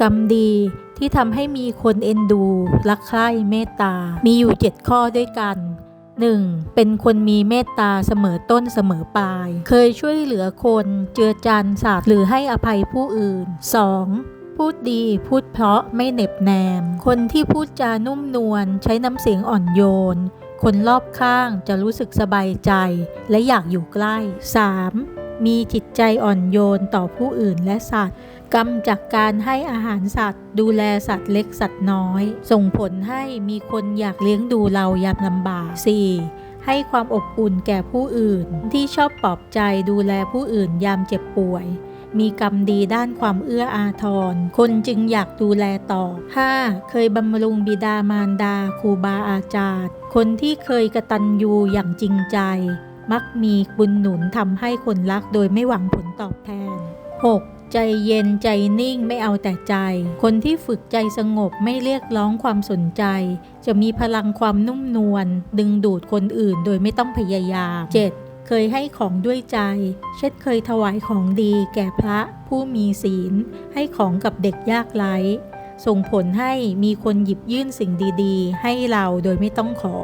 กรรมดีที่ทำให้มีคนเอ็นดู รักใคร่เมตตา มีอยู่7ข้อด้วยกัน 1. เป็นคนมีเมตตาเสมอต้นเสมอปลาย เคยช่วยเหลือคนเจือจานศาสตร์หรือให้อภัยผู้อื่น 2. พูดดีพูดเพราะไม่เหน็บแนม คนที่พูดจานุ่มนวลใช้น้ำเสียงอ่อนโยน คนรอบข้างจะรู้สึกสบายใจ และอยากอยู่ใกล้ 3. มีจิตใจอ่อนโยนต่อผู้อื่นและสัตว์กรรมจากการให้อาหารสัตว์ ดูแลสัตว์เล็กสัตว์น้อย ส่งผลให้มีคนอยากเลี้ยงดูเรายามลำบาก 4. ให้ความอบอุ่นแก่ผู้อื่น ที่ชอบปลอบใจดูแลผู้อื่นยามเจ็บป่วย มีกรรมดีด้านความเอื้ออาทร คนจึงอยากดูแลต่อ 5. เคยบำรุงบิดามารดาครูบาอาจารย์ คนที่เคยกระตันยูอย่างจริงใจ มักมีบุญหนุนทำให้คนรักโดยไม่หวังผลตอบแทน 6. ใจเย็นใจนิ่งไม่เอาแต่ใจ คนที่ฝึกใจสงบไม่เรียกร้องความสนใจ จะมีพลังความนุ่มนวลดึงดูดคนอื่นโดยไม่ต้องพยายาม 7. เคยให้ของด้วยใจ เช่นเคยถวายของดีแก่พระผู้มีศีล ให้ของกับเด็กยากไร้ ส่งผลให้มีคนหยิบยื่นสิ่งดีๆ ให้เราโดยไม่ต้องขอ